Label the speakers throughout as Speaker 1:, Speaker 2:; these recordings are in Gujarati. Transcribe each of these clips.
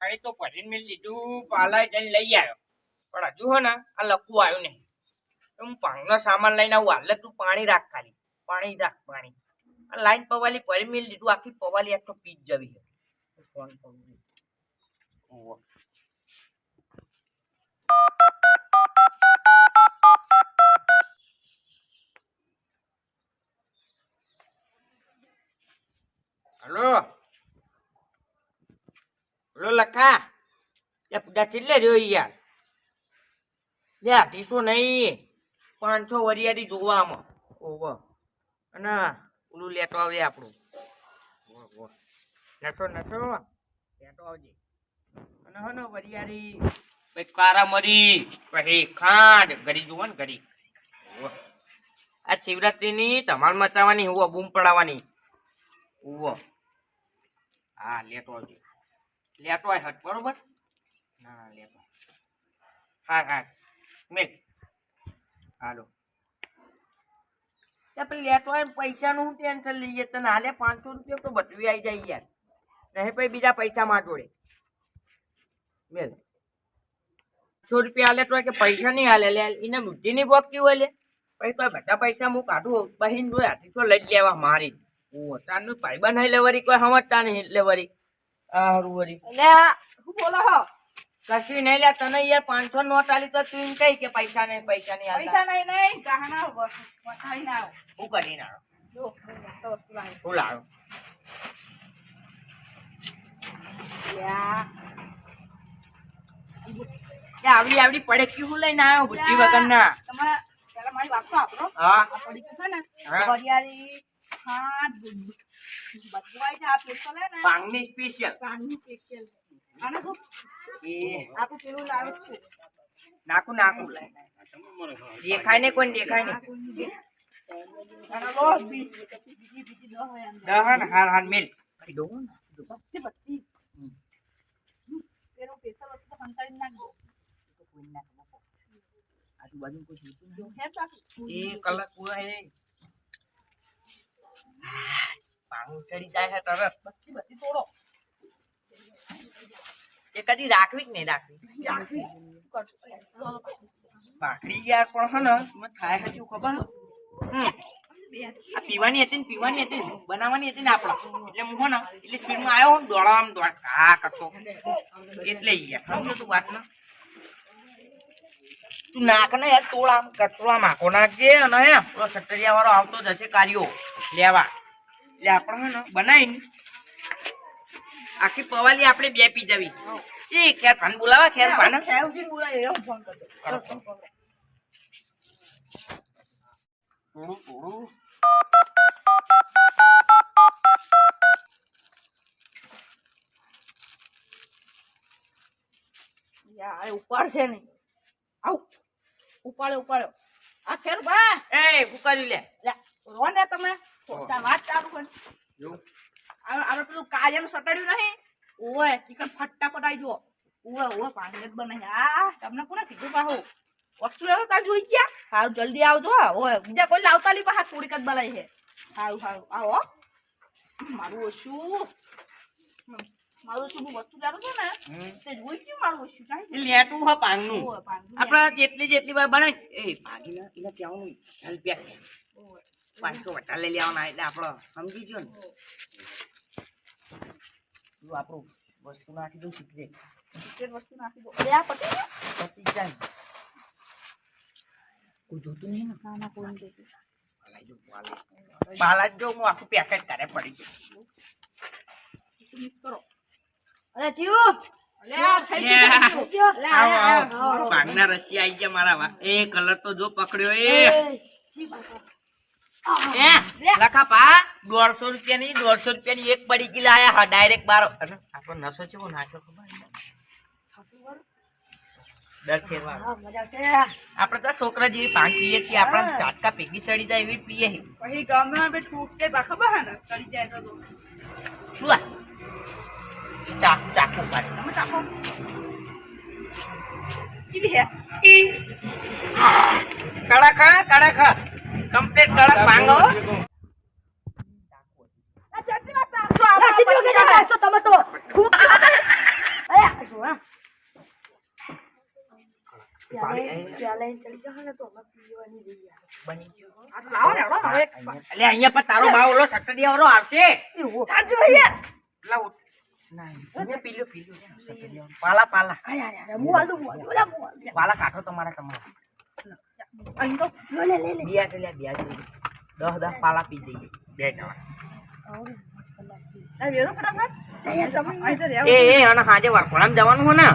Speaker 1: પાણી તો ભરીને મેં લીધું પાલા જઈને લઈ આવ્યો. પણ હજુ હો ને આ લખવું આવ્યું નહીં. તો હું પાંગનો સામાન લઈને આવું હાલ તું પાણી રાખ ખાલી. પાણી રાખ પાણી. આ લાઈન પવાલી ભરી મેં લીધું આખી પવાલી આખો પીજ જવી છે. ફોન કરું. હલો. હલો લખા Ya પૂડા છેલ્લે રહ્યો ઈ યાર. લે અઢીસો નહીં. પાંચસો વરિયાળી જોવામાં. ઓહો. અને ઓલું લેતો આવે આપણું. નસો નસો લેતો આવજે. અને હો ને વરિયાળી. પછી કારા મરી. પછી ખાંડ. ઘડી જુઓ ને ઓહો. આ શિવરાત્રીની ધમાલ મચાવવાની, હું બૂમ પડાવવાની. ઓહો. હા, લેતો આવજે. લેતો આય હટ, બરોબર? ના લેટો. હા હા મેલ હાલો. પેલી લેતો હોય પૈસાનું હું ટેન્શન લઈએ તને હાલે પાંચસો રૂપિયા તો બદલી આવી જાય યાર. નહીં પછી બીજા પૈસા માં જોડે. મેલ. સો રૂપિયા હાલે તો કે પૈસા નહીં હાલે. લે, એને બુદ્ધિ નહીં બોકતી હોય લે? પછી તો બધા પૈસા હું કાઢું. બહીન જોઈ આથી લઈ લેવા મારી. હું તારનું પાઇબા નહીં લેવરી, કોઈ સમજતા નહીં લેવરી. આ હારું વરી
Speaker 2: એટલે શું બોલો હો?
Speaker 1: કશું નહીં લે તને યાર પાંચસો નોટ આલી તો તું એમ કહી કે પૈસા નહીં પૈસા નહીં
Speaker 2: પૈસા નહીં નહીં ગહના વખાઈ ના
Speaker 1: હું કરી ના હું લાવ્યો આવડી આવડી પડે ક્યું લઈને આવ્યો બુદ્ધિ વગર ના
Speaker 2: તમારા પેલા મારી વાત તો આપણો
Speaker 1: હા
Speaker 2: પડી છે ને. વરિયાળી ખાંડ
Speaker 1: પાંગની સ્પેશિયલ
Speaker 2: કાનનું સ્પેશિયલ અને શું
Speaker 1: એ.
Speaker 2: પેલું લાવે છે.
Speaker 1: નાખું નાખું. દેખાય ને કોઈ દેખાય નહીં. દહન હાર હાર મિલ. આજુબાજુ
Speaker 2: બધી. બધી પેલું સ્પેશિયલ વસ્તુ તો કંટાળી નાખજો
Speaker 1: આજુબાજુ કોઈ જોતું
Speaker 2: જો હેર બાકી
Speaker 1: એ કલાક પૂરા હે ચડી જાય હે તરત
Speaker 2: બધી બધી તોડો.
Speaker 1: એ કદી રાખવી જ નહીં રાખવી?
Speaker 2: રાખવી.
Speaker 1: ભાખરી યાર પણ હે ને? એમાં થાય શું ખબર. આ પીવાની હતી ને પીવાની હતી ને બનાવવાની હતી ને આપણે. એટલે હું હો ને એટલે સ્પીડમાં આવ્યો ને દોડામ દોડ. આ કરતો. એટલે યાર સમજો તું વાત ના તું નાખ ને યાર તોડ આમ કચરો આમ નાખજે અને હે પેલો સટરિયા વાળો આવતો જશે કાર્યો. લેવા. એટલે આપણે હે ને બનાવીને આખી પવાલી આપણે બે પી જવી. એ ખેર પાન બોલાવા ખેર પાન. થોડું થોડું.
Speaker 2: યા એ ઉપાડશે નહીં. આવ. ઉપાડ્યો ઉપાડ્યો આ ખેર બા.
Speaker 1: એ કુકર્યું લે.
Speaker 2: લે. રો ને તમે. વાત ચાલુ હોય આપણે પેલું કાયમ સટાડ્યું નહીં. ઓય ચિકન ફટાફટ આવી જુઓ. ઓય ઓય પાણી જ બનાવી. આ તમને કોને કીધું પાહો? વસ્તુ લેવો તાર જોઈ ગયા? સારું જલ્દી આવજો. ઓય બીજા કોઈ લાવતા નહીં પાછા થોડીક જ બનાવી છે. સારું સારું આવો મારું ઓછું મારું શું વસ્તુ જાણું છે ને તે જોઈ ગયું મારું કાંઈ
Speaker 1: લેટું હ પાંગનું આપણે જેટલી જેટલી વાર બને એ ભાગીને એને કહેવાનું રૂપિયા પાંચસો વટા લઈ લેવાના એટલે આપણો સમજી ગયો ને આપણું વસ્તુ નાખી દઉં શીખજે
Speaker 2: એક વસ્તુ નાખી દો લે આ પતી
Speaker 1: પતી જાય કોઈ જોતું નહીં ને
Speaker 2: ના ના કોઈ નહીં જોતું.
Speaker 1: પાલા જો પાલા પાલા જો હું આખું પેકેટ કરે પડી ગયું
Speaker 2: મિક્સ કરો
Speaker 3: અરે જીવો
Speaker 1: આવો, રસી ગયા મારા એ કલર તો જો પકડ્યો એ લખા પા દોઢસો રૂપિયા ની દોઢસો રૂપિયા ની એક પડી ગઈ લાયા હા ડાયરેક્ટ બાર. આપણો નસો છે? ખબર આપણે તો છોકરા જેવી પાન પીએ છીએ આપણે ચાટકા પેગી ચડી જાય એવી પીએ.
Speaker 2: પછી ગામમાં બે ઠૂઠકે બા ખબર હે ને? ચડી જાય તો તો.
Speaker 1: શું આ? ચાકુ પાડી
Speaker 2: ચાકુ હે
Speaker 1: કડક કડક. કમ્પ્લીટ કડક માંગો અહીંયા પણ તારો ભાવ ઓલો સટડિયા વાળો આવશે પાલા પાલા.
Speaker 3: હું હું હું
Speaker 1: પાલા કાઢો તમારા તમારા.
Speaker 2: અહીં તો
Speaker 3: લે લે લે. લે
Speaker 1: બિયા છે લ્યા બિયા દસ દસ પાલા પી જઈએ. બે જણા.
Speaker 3: આવડે મોજ કલાક છે.
Speaker 2: આ વેદો ફટાફટ
Speaker 3: લે યાર તમે
Speaker 2: અહીં તો
Speaker 1: એ
Speaker 2: રહેવું.
Speaker 1: એ અને હાજે વરખોડામાં જવાનું હો ને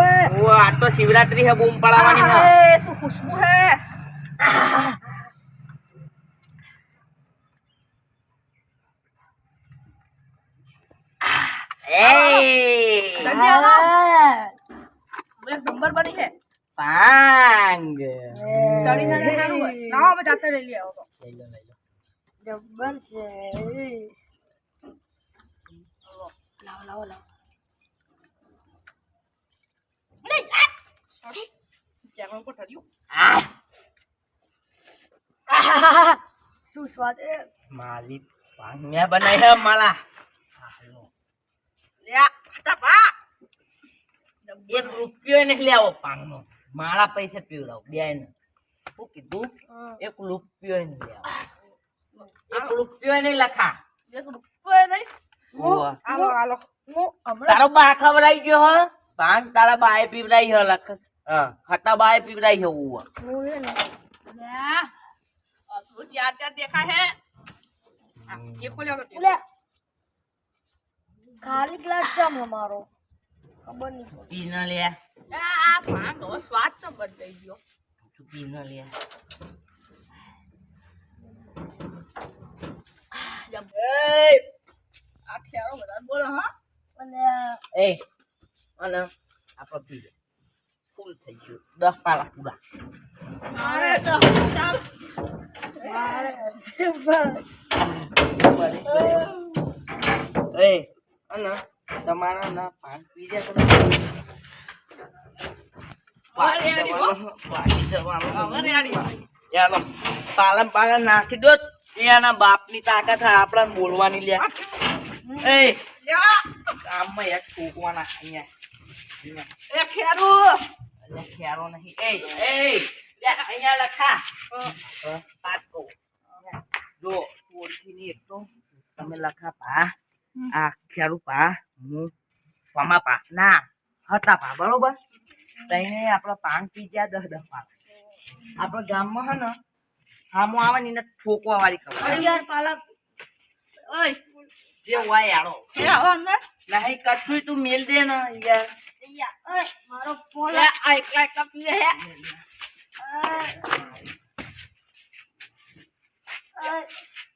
Speaker 3: ઓએ
Speaker 1: ઓ આજ તો શિવરાત્રી હે બૂમ પડાવવાની હે
Speaker 2: આહે, શું ખુશ્બુ હે
Speaker 1: એ
Speaker 2: જલ્દી આવો એક નંબર બની છે
Speaker 1: પાંગ
Speaker 2: ચડીને જઈને સારું હોય. લાવો અમે જાતે લઈ લઈએ આવો તો.
Speaker 1: લઈ લો લઈ લો
Speaker 3: જબ્બર છે લાવો લાવો લાવો
Speaker 2: સારું. કેમેરા ઉપર ઠર્યું.
Speaker 1: આ
Speaker 3: આહાહાહા. શું સ્વાદ એ
Speaker 1: મારી પાંગ મેં બનાવી હે માલા
Speaker 2: લે આ, ફટાફટ.
Speaker 1: એક રૂપિયો ને લેવો પાંગનો મારા પૈસા પીવડાવ બે ને શું કીધું એક રૂપિયો ને લેવો એક રૂપિયો નહીં લખા.
Speaker 2: એક રૂપિયો નહીં. આલો, આલો. હમણાં
Speaker 1: તારો બા ગયો હ? પાંચ તારા બાએ પીવડાવી હ લખ. હા ખતા બાએ પીવડાવી હ ઉવા.
Speaker 3: ને
Speaker 2: ચાર ચાર
Speaker 3: ખાલી ગ્લાસ છે અમારો ખબર નહીં.
Speaker 1: પી ન લે.
Speaker 2: આ આ પાન સ્વાદ તો બદલાઈ ગયો.
Speaker 1: તું પી ન લે.
Speaker 2: જમ. એય, આ બધા બોલો હા.
Speaker 3: અને
Speaker 1: એ અને આપણે પી ફૂલ થઈ ગયું. દસ પાલા પૂરા
Speaker 2: મારે તો
Speaker 3: મારે
Speaker 1: એ અને તમારા ના પાન પી જાય પાણી જવાનું પાણી જવાનું
Speaker 2: હવે રેડી.
Speaker 1: યાર પાલન પાલન નાખી દો. એના બાપની તાકાત આપણા બોલવાની લે એ. કામમાં યાર ઠોકવાના અહીંયા.
Speaker 2: એ ખેરું.
Speaker 1: એટલે ખેરો નહીં. એ એ અહીંયા લખા વાત કહું. જો ઓળખીની એક તો તમે લખા પા. આ ખેડૂપા હું પમા પા ના હતા પા બરોબર? તઈને આપણા પાન પી ગયા દસ દસ પા આપણા ગામમાં હે ને હામો આવે ને એને ઠોકવા વાળી ખબર
Speaker 3: યાર પાલા
Speaker 2: ઓય.
Speaker 1: જે હોય યારો
Speaker 2: એ આવો અંદર.
Speaker 1: નહીં કચ્છું તું મેલ દે ને યાર.
Speaker 3: અરે મારો ફોન
Speaker 2: આ એકલા એકલા પીએ હે.
Speaker 1: યારો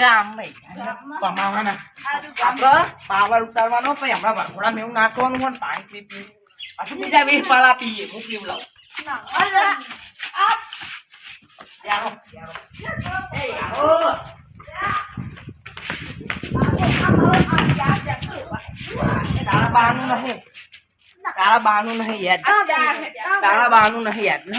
Speaker 1: આપણે પાવર ઉતારવાનો પછી હમણાં વરઘોડામાં એવું નાખવાનું હોય પાણી પી પી. પાછું બીજા વીસ પાળા પીએ હું પીવડાવું લાવું યારો યારો. તારા બાનું નહીં. તારા બાનું નહીં યાદ. તારા બાનું નહીં યાદ ને?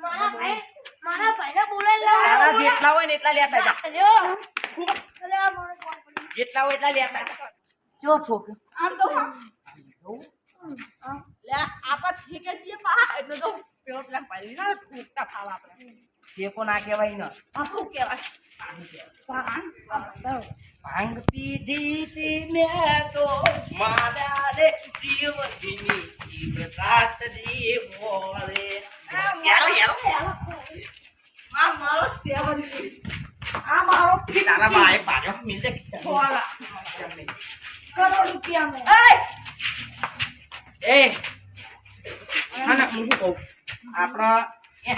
Speaker 1: મારા
Speaker 3: ભાઈ મારા ભાઈને બોલાવી
Speaker 1: તારા જેટલા હોય ને એટલા લેતા જા.
Speaker 3: લાવો અરે આ મારો ફોન પડી
Speaker 1: જેટલા હોય એટલા લેતા જો. છોકરી.
Speaker 2: આમ તો લે આપા ઠીકે છીએ પા. એટલે તો પેલો પ્લાન પાડી ના ઠૂકતા ખાવ આપણે.
Speaker 1: ઠેકો ના કહેવાય ને.
Speaker 2: આ શું કહેવાય?
Speaker 1: ભાંગ પીધી તી મેં તો મારા રે જીવ રાત મોરે યારો યારો
Speaker 2: આ મારો સેવન આ મારો
Speaker 1: તારા બાએ પાડ્યો મિલ દે
Speaker 2: વાલા.
Speaker 3: કરોડ રૂપિયામાં!
Speaker 1: એ હા ના હું શું કહું આપણા એ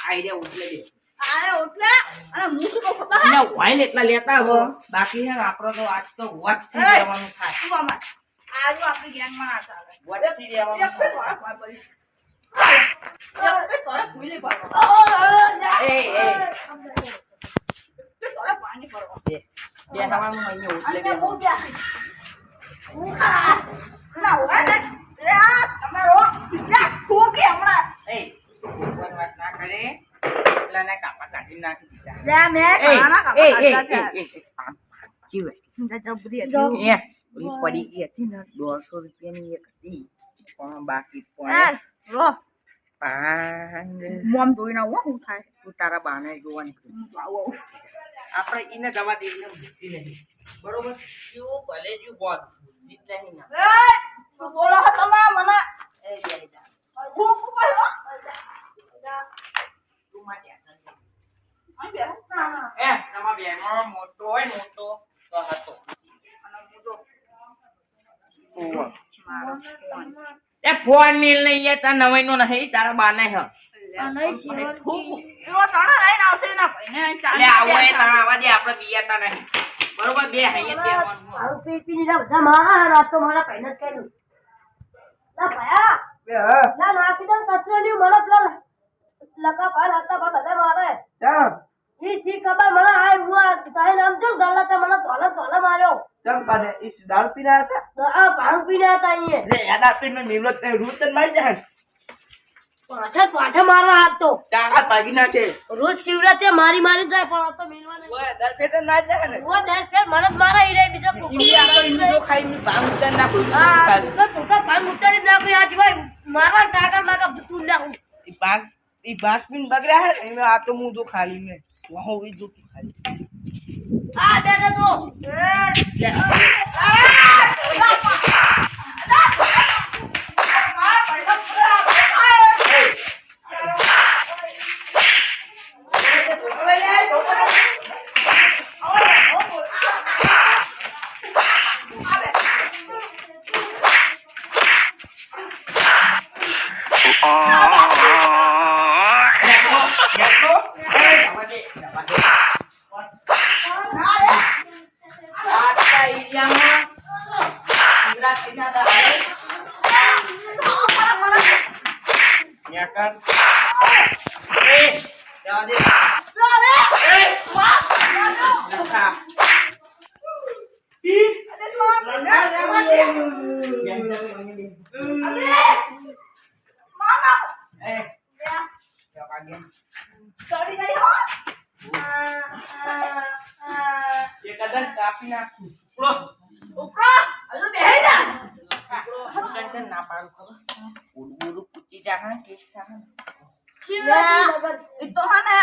Speaker 1: આઈડિયા ઉઠલે દે
Speaker 2: આને ઓટલે અને હું શું કહું ખબર હે?
Speaker 1: વાઈન એટલા લેતા હો બાકી ને આપણો તો આજ તો વટથી
Speaker 2: એય!
Speaker 1: લેવાનું થાય
Speaker 2: શું આમાં? આજુ આપણી ગેંગમાં ના ચાલે.
Speaker 1: વટથી લેવાનું
Speaker 2: એક તો
Speaker 1: થાય. એ એ
Speaker 2: પાણી પડો.
Speaker 1: બે બે થવાનું અહીંયા ઉઠલે બે
Speaker 2: હું બેસી. હું ખા. ના હોય ને. એ આ તમારો લે, ફૂંકી હમણાં.
Speaker 1: એ કોઈ વાત ના કરે એટલાને કાપા કાઢી નાખી દીધા
Speaker 2: લે, મેં
Speaker 1: એ
Speaker 2: કાપા
Speaker 1: એ એ
Speaker 2: કાઢ્યા
Speaker 1: એ
Speaker 2: છે.
Speaker 1: એ આમ જીવે
Speaker 2: જબરી હતી.
Speaker 1: એ ઓલી પડી ગઈ હતી ને દોઢસો રૂપિયાની એક હતી પણ બાકી પણ
Speaker 2: રો. મોમ જોઈને આવું હું થાય
Speaker 1: તું તારા બાને જોવાની
Speaker 2: આવો
Speaker 1: આપણે એને દવા દેવી મૂકતી નહીં બરોબર? જો ભલે જો બોલ. જીત નહીં ના.
Speaker 2: એ શું બોલો છો તમે? મને
Speaker 1: એ બેહી જા.
Speaker 2: ફૂંક બોલો
Speaker 1: તું માટે. એ તમારા બેમાં મોટો હોય મોટો તો હતો.
Speaker 2: અને હું જો ફોન.
Speaker 1: એ ફોન મિલ નહીં તાર નવાઈ નો નહીં તારા બાને હ.
Speaker 3: અને
Speaker 2: ફૂંક. એવો ચણા લઈને આવશે એના ભાઈને ચાલી
Speaker 1: આવો એ. તારા આવા દે આપણે બિયાતા નહીં. બરોબર બે હૈયે બેવાનું
Speaker 3: મારું પી પી લીધા બધા મારા હારા તો મારા ભાઈને જ કહ્યું લા ભયા
Speaker 1: બે હ.
Speaker 3: લા નાખી દઉં કચરો ની મને પેલા લકા પાર હતા પણ બધા મારે.
Speaker 1: ચાલ
Speaker 3: ઈ સી ખબર મને આ હું તારે નામ જો ગલ્લા તે મને ધોલે ધોલે માર્યો.
Speaker 1: ચાલ પાડે ઈ દારૂ પીના હતા?
Speaker 3: તો આ ભાંગ પીને હતા અહીંયા.
Speaker 1: લે યાદ આપી મેં નિવૃત્ત રૂતન મારી જાય
Speaker 3: પાછળ પાછળ મારવા હાથ તો.
Speaker 1: ચાંગા ભાગી નાખે.
Speaker 3: રોજ શિવરાત્રી મારી મારી જાય પણ આ તો મિલવા નહીં
Speaker 1: ઓય દર ફેતે ના જાય ને.
Speaker 3: ઓ દસ ફેર મને મારા હીરે બીજા
Speaker 1: ઈ આપણે ઈનું ખાઈ ની ભાંગ ના કોઈ
Speaker 3: હા તો તું ભાંગ ઉતારી જ નાખી આ સિવાય મારવા ટાકા માકા ના નાખું.
Speaker 1: ઈ ભાંગ ઈ ભાંગ પીને બગડ્યા હે ને આ તો મું જો ખાલી મે. વહુ ઈ જો ખાલી.
Speaker 3: આ બેટા તો.
Speaker 1: લે કાપી નાખશું
Speaker 2: ઉપરો હજુ બેહી જા
Speaker 1: ના પાડું ખબર ઉડું ઉડું પૂછી જા હા કેસ થા
Speaker 2: એ તો હે ને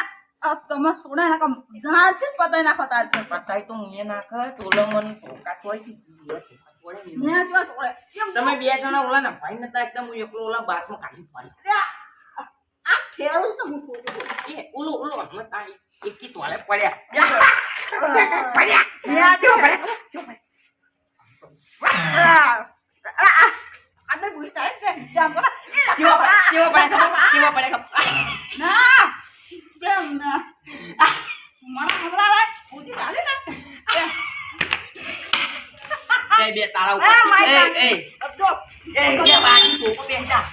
Speaker 2: તમે સોડે ને કમ જાણથી જ પતાઈ નાખો તાર
Speaker 1: પતાઈ તો હું એ નાખે તોલો મન ધોકા ચોઈથી
Speaker 2: ને જો સોડે એમ
Speaker 1: તમે બે જણા ઓલા ના ભાઈ નતા એકદમ હું એકલો ઓલા બાથમાં કાઢી પાડી.
Speaker 2: આ ખેરું તો હું
Speaker 1: એ ઓલો ઓલો હમણાં તા એકી તોલે પડ્યા.
Speaker 2: જો જો. આ, આ, આ, આને ભૂલી જાય કે જામ કરો.
Speaker 1: ચેવો ચેવો પડે ખબર ચેવો પડે ખબર
Speaker 2: ના કેમ ના આ, મને હમણાં ભૂલી ચાલે ને
Speaker 1: એ બે તારા ઉપર એ એ
Speaker 2: જો
Speaker 1: એ બે બાકી કોકો બેસતા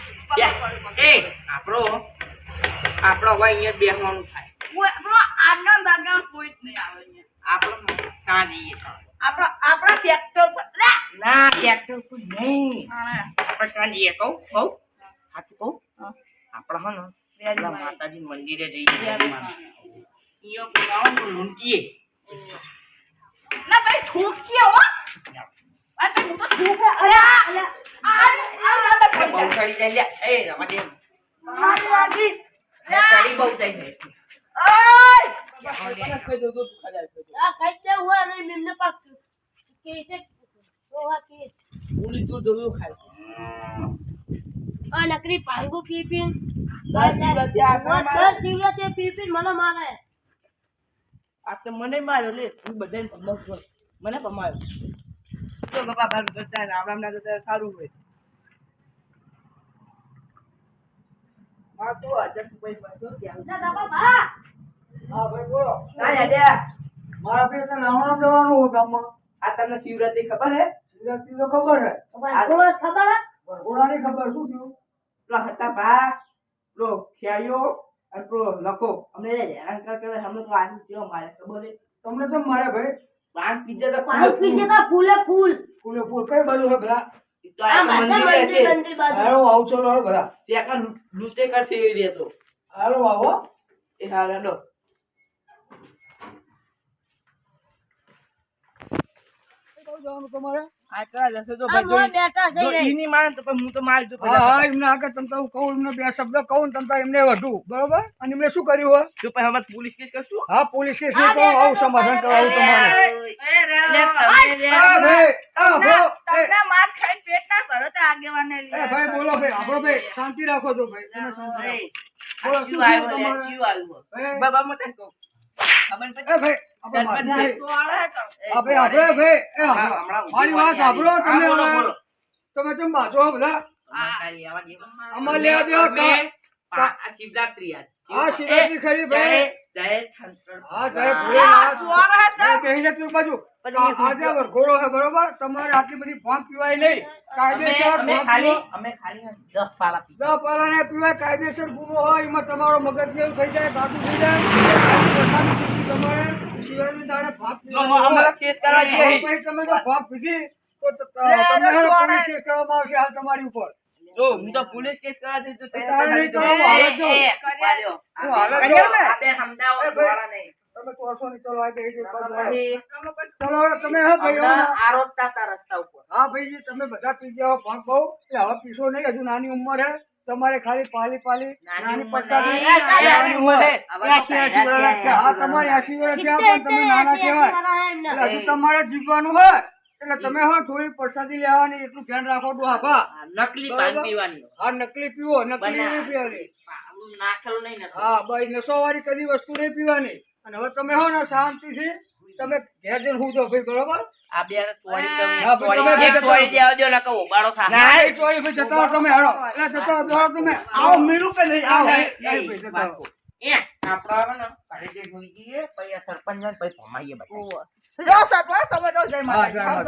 Speaker 1: એ આપણો આપણો હવે અહીંયા બેસવાનું થાય
Speaker 2: આપણો આનંદ કોઈ જ નહીં આવે
Speaker 1: આપણો કાં જઈએ
Speaker 2: આપણો આપણા ટ્રેક્ટર પર
Speaker 1: ના ટ્રેક્ટર કોઈ નહીં જઈએ કહું કહું સાચું કહું?
Speaker 2: હા.
Speaker 1: આપણે હે ને. માતાજી મંદિરે જઈએ લૂંટીએ.
Speaker 2: ના ભાઈ ઠોકીએ હો. અરે હું તો ઠોકે. અરે આ આ રાતા
Speaker 1: બહુ ચડી જાય એ રમા
Speaker 3: મારી રાખી
Speaker 1: ને ચડી બહુ જાય
Speaker 2: ઓય!
Speaker 3: આ કઈ દે હુઆ નહીં મિમને પાસ કેસ છે? ઓવા કેસ. આ નકરી પાંગુ પી પી દર શિવરાત્રી પી પી મને મારે.
Speaker 2: આ તો મને માર્યો લે. હું બધાને છું. મને પમાયો તો બાપા ભાગ કરતા રામ રામ ના કરતા સારું હોય. તો હજાર રૂપિયા પાછો ક્યાં
Speaker 3: બાપા બા
Speaker 4: હા ભાઈ બોલો.
Speaker 2: ના યાદ્યા
Speaker 4: મારા ભાઈ તો નાવણા જવાનું હોય ગામમાં.
Speaker 2: આ તમને શિવરાત્રી ખબર હે?
Speaker 4: શિવરાત્રી તો ખબર
Speaker 3: થોડો ખબર હે?
Speaker 4: ખબર શું થયું?
Speaker 2: પેલા હતા ભા પેલો ખ્યાયો અને પેલો લખો. અમને હેરાન કર કરે અમને તો આજે કેવો મારે ખબર
Speaker 4: તમને કેમ મારે ભાઈ?
Speaker 2: પાન પીજે તો
Speaker 3: પાણી પીજે તો ફૂલે ફૂલ.
Speaker 4: ફૂલે ફૂલ. કઈ બાજુ છે બધા
Speaker 2: તો
Speaker 3: આ
Speaker 2: મંદિર છે.
Speaker 4: હારો આવું હારો બધા
Speaker 2: ત્યાં લૂટે કા સેવી દેતો
Speaker 4: હારો આવો.
Speaker 2: એ હાલ હેડો
Speaker 4: કઈ જવાનું તમારે?
Speaker 2: આ કરા જશે તો
Speaker 3: આ મોં બેઠા છે
Speaker 2: જો
Speaker 3: રે.
Speaker 2: ઈની માન તો પણ હું તો મારી દઉં
Speaker 4: હા હા એમને આગળ તમે તો હું કહું એમને બે શબ્દ કહું ને તમે તો એમને વધુ બરોબર? એમને શું કર્યું હોય?
Speaker 2: જો પછી અમે પોલીસ કેસ કરશું?
Speaker 4: હા પોલીસ કેસ
Speaker 3: હા,
Speaker 4: તો આવું સમાધાન કરાવું તમારે. હા ભાઈ હા ભો એ
Speaker 2: તમને માર ખાઈને પેટ ના કરો તો આગેવાને
Speaker 4: એ ભાઈ બોલો ભાઈ ભાઈ શાંતિ રાખો છો ભાઈ બોલો,
Speaker 2: બાબા મત કહો.
Speaker 4: ભાઈ આપણે માથું આપણે ભાઈ મારી વાત સાંભળો તમે. તમે બાજો બધા? અમારે લેવા દેવા
Speaker 1: શિવરાત્રી
Speaker 4: હા શિવરાત્રી. ખરી ભાઈ. બરોબર? તમારે આટલી બધી ભાંગ પીવાય નહીં. કાયદેસર પીવાય કાયદેસર ગુનો હોય એમાં તમારો મગજ જેવું થઈ જાય ગાતું થઈ જાય. તમારે દાડે પીવાનો
Speaker 2: અમે
Speaker 4: હોય.
Speaker 2: કેસ કરવા જઈએ.
Speaker 4: તમે જો ભાંગ પીધી તો ત- ત- તમને પોલીસ કેસ કરવામાં આવશે હાલ તમારી ઉપર
Speaker 2: જો હું તો પોલીસ કેસ કરવા જઈશ તો
Speaker 4: તો તારે નહીં
Speaker 2: તો-
Speaker 4: તો હાલત જો.
Speaker 1: એ,
Speaker 2: કર્યા.
Speaker 1: ઊભા રહ્યો.
Speaker 4: હું હાલત જો.
Speaker 1: બે- સમજાવો જોવાળા નહીં.
Speaker 4: તમે તો હશો ચલો આ એક બાજુ આવો.
Speaker 1: પછી
Speaker 4: ચલો તમે હા ભાઈ
Speaker 1: આરોપતા રસ્તા ઉપર
Speaker 4: હા ભાઈ તમે બધા પી જાઓ ભાગ બહુ એટલે હવે પીશો નહીં હજુ નાની ઉંમર છે તમારે ખાલી પાલી પાલી
Speaker 1: નાની
Speaker 4: છે.
Speaker 1: આ
Speaker 4: છે. હા તમારે એંશી વર્ષ છે પણ તમે નાના કહેવાય હજુ તમારે જીવવાનું હોય. એટલે તમે હા થોડી પ્રસાદી લેવાની એટલું ધ્યાન રાખો તો હા
Speaker 1: નકલી પાન. પીવાની.
Speaker 4: હા નકલી પીવો નકલી નહીં પીવાની.
Speaker 1: નસો.
Speaker 4: હા ભાઈ નશો વાળી કદી વસ્તુ નહીં પીવાની. અને હવે તમે હો ને શાંતિથી તમે ઘેર જઈને હુંજો ભાઈ બરોબર?
Speaker 1: આ બે ચોરી ચડી-
Speaker 4: હા, ભાઈ, તમે
Speaker 1: ચોરી- એક ચોરી દેવા દ્યો, નકર ઉબાડો થા.
Speaker 4: ના એ ચોરી ભાઈ જતા તમે હાલો એટલે જતા રહો, તમે. આવો મીરું કે નહીં? આવો.
Speaker 1: એ, આપણે ને ઘરે પછી પછી ભમાઈએ.
Speaker 2: જો સરપંચ તમે જય
Speaker 4: હા,